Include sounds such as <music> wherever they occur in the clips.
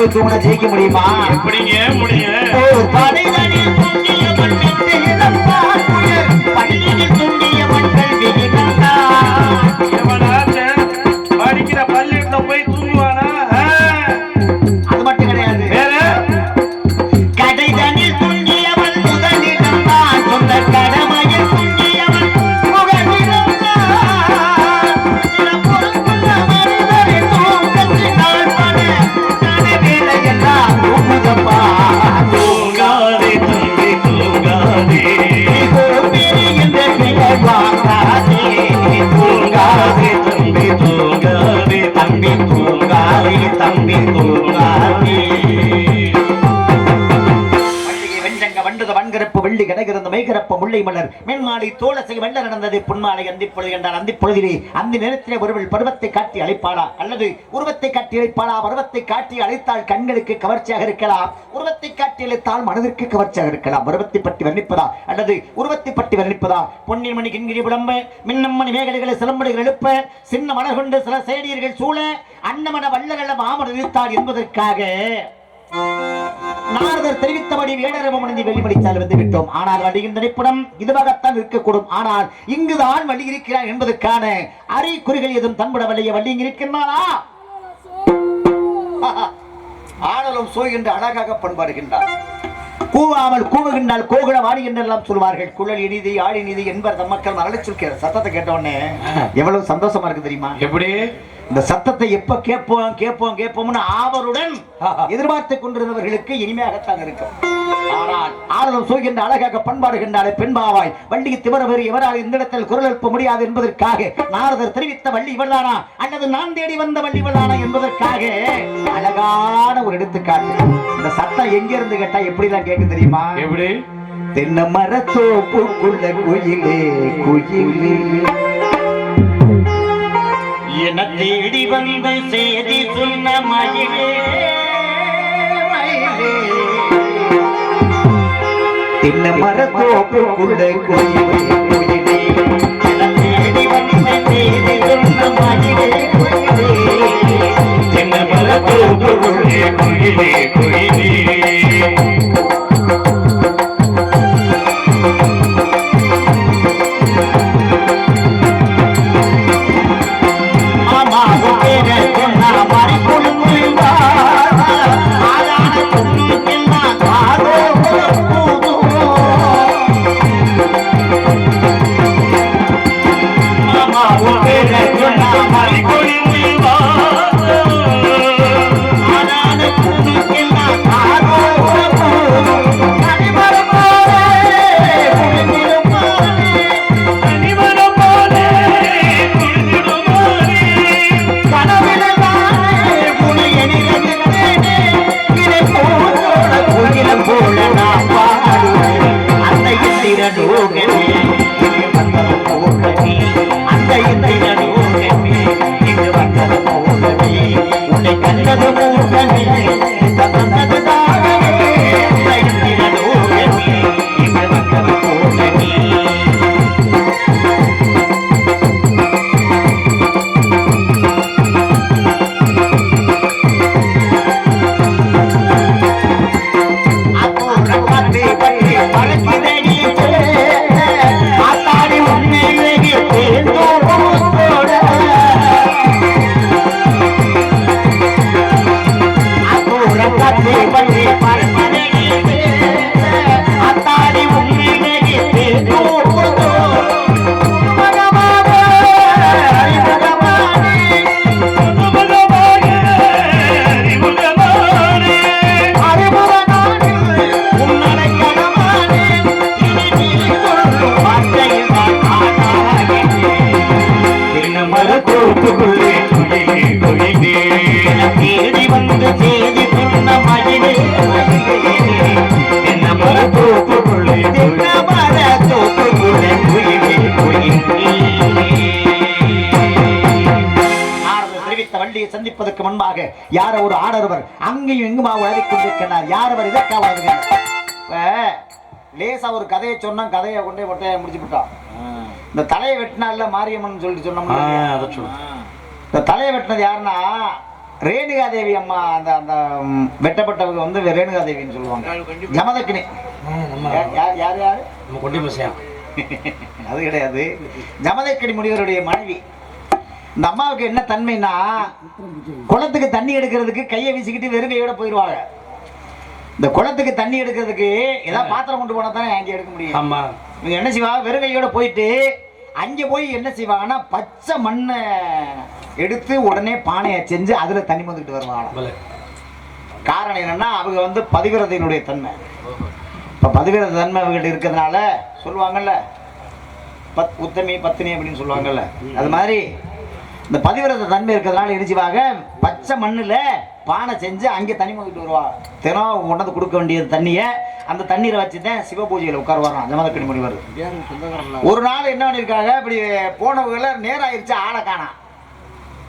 போய் தூங்கினா ஜெயிக்க முடியுமா? எப்படிங்க முடியும்? முல்லை மலர் மென்மாலை தோழசை வெள்ள நடந்தது. பொன்மாலை என்றால் அந்தி பொழுதிலே அந்த நேரத்திலே ஒருவள் பருவத்தை காட்டி அழைப்பாளா? அல்லது உருவத்தை காட்டி அழைப்பாளா? பருவத்தை காட்டி அழைத்தால் கண்களுக்கு கவர்ச்சியாக இருக்கலாம். உருவத்தை காட்டி அழைத்தால் மனதிற்கு கவர்ச்சியாக இருக்கலாம். பருவத்தை பற்றி வர்ணிப்பதா? அல்லது உருவத்தை பற்றி வர்ணிப்பதா? பொன்னின் மணி கிண்கிரி விளம்ப மின்னம்மணி மேகலைகளை சிலம்படுகள் எழுப்ப சின்ன மலர் கொண்டு சில சேடியர்கள் சூழ அன்னமன வல்லகள மாமன் இழுத்தார் என்பதற்காக நாரதர் தெரிவித்தபடி வேடரவம் அணிந்து வெளிமடித்தால் வந்து விட்டோம். ஆனால் வழியின் நினைப்படம் இதுவாகத்தான் இருக்கக்கூடும். ஆனால் இங்குதான் வழி இருக்கிறார் என்பதற்கான அறிகுறிகள் எதுவும் தன்பட வள்ளிய வள்ளி இங்கு இருக்கின்றாளா? ஆடலும் சோய் என்று அழகாக பண்பாடுகின்றார். கூவாமல் கூவுகின்றால் கோகுல வாடி என்றெல்லாம் சொல்வார்கள். குழல் இனிதி ஆடி நிதி என்பர் தம் மக்கள் மரளச் சொல்கிற சத்தத்தை கேட்ட உடனே எவ்வளவு சந்தோஷமா இருக்கு தெரியுமா? எப்படி? இந்த சத்தத்தை எப்ப கேட்போம் கேட்போம் கேட்போம்னு ஆவலுடன் எதிர்பார்த்து கொண்டிருந்தவர்களுக்கு இனிமையாகத்தான் இருக்கும். ஆனால் ஆடலும் சூழ்கின்ற அழகாக பண்பாடுகின்றாலே பெண்பாவாய் வள்ளிக்கு திவரவர் எவரால் இந்த இடத்தில் குரல் எழுப்ப முடியாது என்பதற்காக நாரதர் தெரிவித்த வள்ளி இவள்தானா? அல்லது நான் தேடி வந்த வள்ளி இவள்தானா என்பதற்காக அழகான ஒரு எடுத்துக்காட்டு. இந்த சத்தம் எங்க இருந்து கேட்டா எப்படிலாம் கேட்கும் தெரியுமா? எப்படி? தென்னை மரத்தோப்புக்குள்ள குயிலே குயிலே. என தேடி வந்து செய்தி சொன்ன மயிலே தென்னை மரத்தோப்புக்குள்ள குயிலே. குயிலே குயிலே யார ஒரு ஆடர்வர் அங்கேயும் எங்குமா உழவிக் கொண்டிருக்கிறார் யார் அவர்? இதற்காக உழவுகிறார் இப்ப லேசா ஒரு கதையை சொன்னா கதையை கொண்டே ஒட்டைய முடிச்சு விட்டோம் இந்த தலையை வெட்டினால மாரியம்மன் சொல்லிட்டு சொல்லு இந்த தலையை வெட்டினது யாருன்னா ரேணுகா தேவி அம்மா அந்த அந்த வெட்டப்பட்டவங்க வந்து ரேணுகா தேவின்னு சொல்லுவாங்க ஜமதக்கினி. யார் யார் யார் யார்? நம்ம கொண்டி மசியம் <laughs> அது கிடையாது. ஜமதக்கடி முனிவருடைய மனைவி. இந்த அம்மாவுக்கு என்ன தன்மைன்னா குளத்துக்கு தண்ணி எடுக்கிறதுக்கு கையை வீசிக்கிட்டு வெறும் கையோட போயிடுவாங்க இந்த குளத்துக்கு தண்ணி எடுக்கிறதுக்கு ஏதாவது பாத்திரம் கொண்டு போனா தானே அங்கே எடுக்க முடியும். ஆமா. என்ன செய்வாங்க வெறும் கையோட போயிட்டு அங்கே போய் என்ன செய்வாங்கன்னா பச்சை மண்ணை எடுத்து உடனே பானையை செஞ்சு அதில் தண்ணி வந்துக்கிட்டு வருவாங்க. காரணம் என்னன்னா அவங்க வந்து பதிவிரதையினுடைய தன்மை. இப்போ பதிவிரத தன்மை அவங்ககிட்ட இருக்கிறதுனால சொல்லுவாங்கல்ல பத் உத்தமி பத்தினி அப்படின்னு சொல்லுவாங்கல்ல. அது மாதிரி இந்த பதிவிரத தன்மை இருக்கிறதுனால என்ன செய்வாங்க பச்சை மண்ணில் பானை செஞ்சு அங்கே தண்ணி வந்துட்டு வருவாங்க தினம் கொண்டாந்து கொடுக்க வேண்டிய தண்ணியை. அந்த தண்ணீரை வச்சு தான் சிவ பூஜையில் உட்காருவாராம். ஜமதக்கணி முனிவர் ஒரு நாள் என்ன பண்ணியிருக்காங்க? இப்படி போனவங்கள நேரம் ஆயிடுச்சு ஆளை காணாம்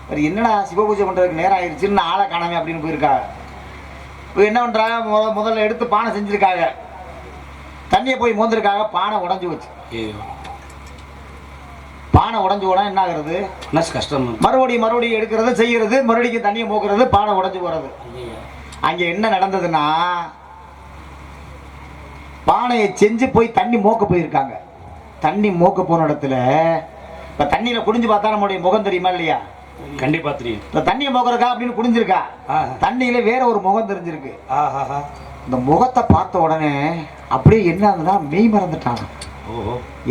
சரி என்னடா சிவ பூஜை பண்ணுறதுக்கு நேரம் ஆயிடுச்சுன்னு ஆளை காணாமே அப்படின்னு போயிருக்காங்க இப்போ என்ன பண்ணுறாங்க முத முதல்ல எடுத்து பானை செஞ்சுருக்காங்க. தண்ணியை போய் மோந்திருக்காங்க. பானை உடஞ்சி வச்சு பானை உடஞ்சி உடனே என்ன ஆகுறது? மனசு கஷ்டம் மறுபடியும் மறுபடியும் எடுக்கிறது செய்யறது மறுபடியும் தண்ணியை மூக்குறது பானை உடஞ்சி போகிறது அங்கே என்ன நடந்ததுன்னா பானையை செஞ்சு போய் தண்ணி மோக்க போயிருக்காங்க. தண்ணி மோக்க போன இடத்துல இப்போ தண்ணியில் குடிஞ்சு பார்த்தா நம்மளுடைய முகம் தெரியுமா இல்லையா? கண்டிப்பா தெரியும். இப்போ தண்ணியை மோக்கிறக்கா அப்படின்னு குடிஞ்சிருக்கா. தண்ணியில வேற ஒரு முகம் தெரிஞ்சிருக்கு. இந்த முகத்தை பார்த்த உடனே அப்படியே என்ன ஆகுதுன்னா மெய் மறந்துட்டாங்க.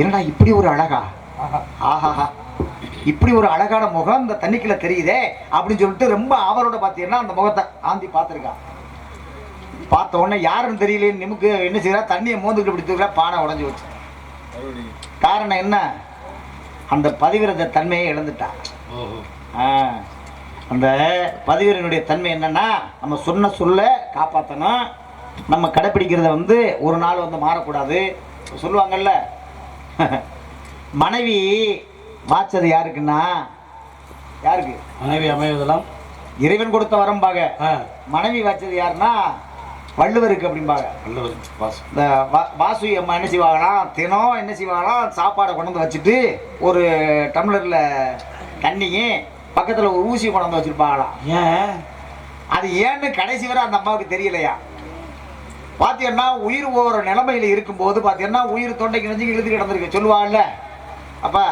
என்னடா இப்படி ஒரு அழகா? ஆஹாஹா இப்படி ஒரு அழகான முகம் இந்த தண்ணிக்குள்ள தெரியுதே அப்படின்னு சொல்லிட்டு ரொம்ப ஆவலோட பார்த்தீங்கன்னா அந்த முகத்தை ஆந்தி பார்த்துருக்கான் பார்த்த உடனே யாருன்னு தெரியலேன்னு நிமுக்கு என்ன செய்யறா? தண்ணியை மோந்துக்கிட்டு இப்படி தூக்கிறா? பானை உடஞ்சி வச்சு காரணம் என்ன? அந்த பதிவிரத தன்மையை இழந்துட்டான் அந்த பதிவீரனுடைய தன்மை என்னன்னா நம்ம சொன்ன சொல்ல காப்பாற்றணும் நம்ம கடைப்பிடிக்கிறத வந்து ஒரு நாள் வந்து மாறக்கூடாது. சொல்லுவாங்கல்ல. <laughs> மனைவி வாச்சது யாருக்குன்னா? யாருக்கு? மனைவி அமைவதெல்லாம்? இறைவன் கொடுத்த வரம்பாங்க ஆ. மனைவி வாச்சது யாருன்னா? வள்ளுவருக்கு அப்படிம்பாங்க நல்லவர் வாசம் இந்த வாசு அம்மா என்ன செய்வாங்களாம் தினம் என்ன செய்வாங்களாம் சாப்பாடை கொண்டு வந்து வச்சுட்டு ஒரு டம்ளரில் தண்ணியும் பக்கத்தில் ஒரு ஊசி கொண்டு வந்து வச்சுருப்பாங்களாம். ஏன்? அது ஏன்னு கடைசி வரை அந்த அம்மாவுக்கு தெரியலையா? பார்த்தீங்கன்னா உயிர் போகிற நிலைமையில் இருக்கும்போது பார்த்தீங்கன்னா உயிர் தொண்டைக்கு நெஞ்சு இழுத்து கிடந்திருக்கு. சொல்லுவாங்கல்ல அப்பா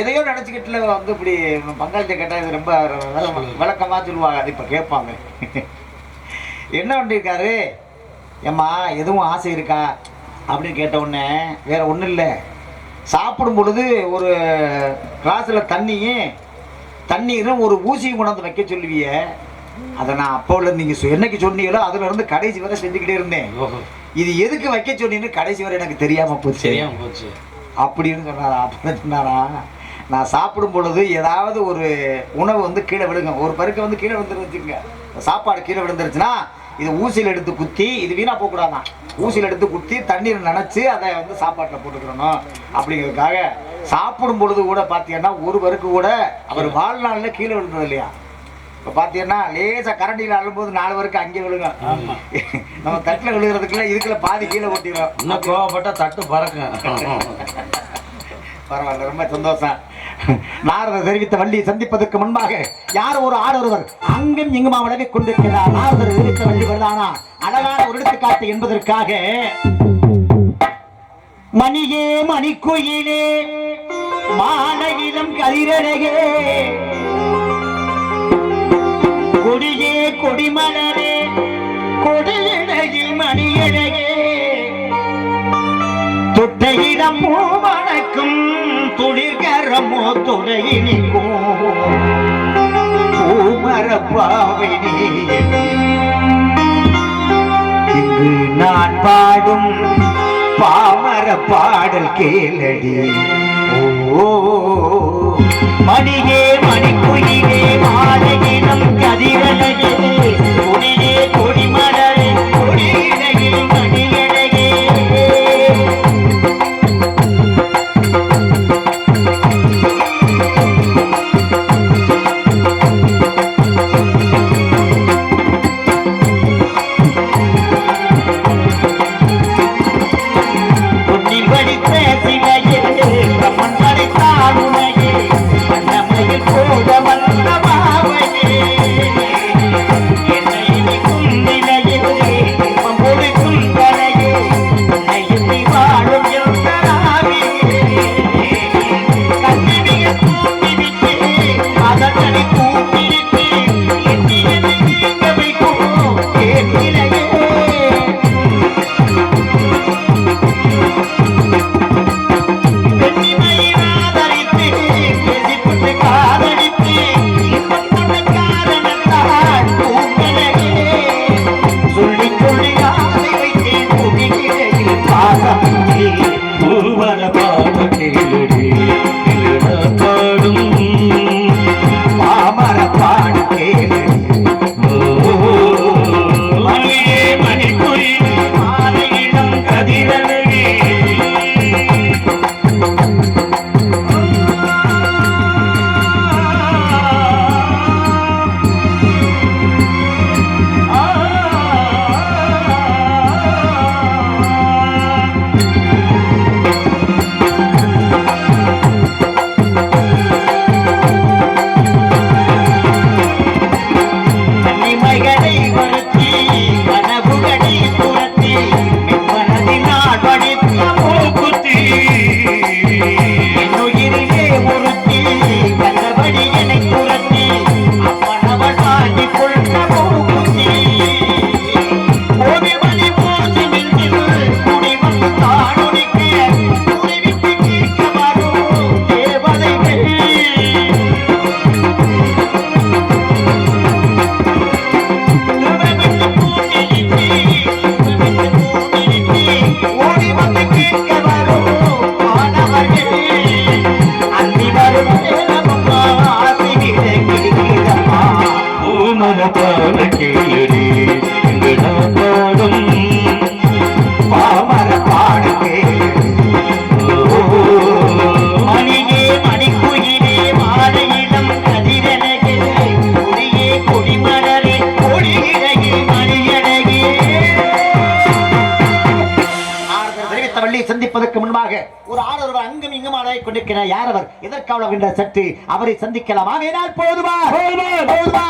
எதையோ நினச்சிக்கிட்டுல வந்து இப்படி பங்காளிட்ட கேட்டால் இது ரொம்ப விளக்கமாக சொல்லுவாங்க. அது இப்போ கேட்பாங்க. என்ன பண்ணியிருக்காரு ஏம்மா எதுவும் ஆசை இருக்கா? அப்படின்னு கேட்ட உடனே வேற ஒன்றும் இல்லை. சாப்பிடும் பொழுது ஒரு கிளாஸில் தண்ணியும் தண்ணீரும் ஒரு ஊசியும் கொண்டாந்து வைக்க சொல்லுவிய. அதை நான் அப்போ உள்ள நீங்கள் என்னைக்கு சொன்னீங்களோ அதுல இருந்து கடைசி வரை செஞ்சுக்கிட்டே இருந்தேன். இது எதுக்கு வைக்க சொன்னீங்கன்னு கடைசி வரை எனக்கு தெரியாம போச்சு. தெரியாம போச்சு. அப்படின்னு சொன்னாரா அப்படி சொன்னாரா? நான் சாப்பிடும் பொழுது ஏதாவது ஒரு உணவு வந்து கீழே விழுங்க. ஒரு பருக்க வந்து கீழே விழுந்துரு வச்சுக்கோங்க சாப்பாடு கீழே விழுந்துருச்சுன்னா இது ஊசியில் எடுத்து குத்தி இது வீணா போகக்கூடாதான் ஊசியில் எடுத்து குத்தி தண்ணீர் நனைச்சு அதை வந்து சாப்பாட்டில் போட்டுக்கிறணும் அப்படிங்கிறதுக்காக சாப்பிடும் பொழுது கூட பார்த்தீங்கன்னா ஒரு பருக்கு கூட அவர் வாழ்நாளில் கீழே விழுந்தது இல்லையா? இப்போ பார்த்தீங்கன்னா லேசாக கரண்டியில் அழும்போது நாலு வரைக்கும் அங்கே விழுங்க. நம்ம தட்டில் விழுகிறதுக்குள்ள இதுக்குள்ள பாதி கீழே கொட்டிடும் இன்னும் கோவப்பட்டா தட்டு பறக்கும். பரவாயில்ல ரொம்ப சந்தோஷம். நாரதர் தெரிவித்த வள்ளியை சந்திப்பதற்கு முன்பாக யார் ஒரு ஆடொருவர் அங்கும் இங்குமா விலகிக் கொண்டிருக்கிறார்? நாரதர் தெரிவித்த வள்ளி வருதானா? அழகான ஒரு எடுத்துக்காட்டு என்பதற்காக மணியே மணிக்குயிலே மாலையிலம் கதிரழகே கொடியே கொடிமலரே கொடியழகில் மணியழகே தொட்டையிடம் பூவணக்கும் துளிர்கரமோ துளையினிக்கும் பூமரப்பாவை இங்கு நான் பாடும் பாமர பாடல் கேளடி. ஓ மணியே மணிக்குயிலே மாலையினம் கொண்டிருக்கிறார் யார் அவர் எதற்காக என்ற சற்று அவரை சந்திக்கலாமா. ஆவேனால் போதுமா? போதுமா? போதுமா?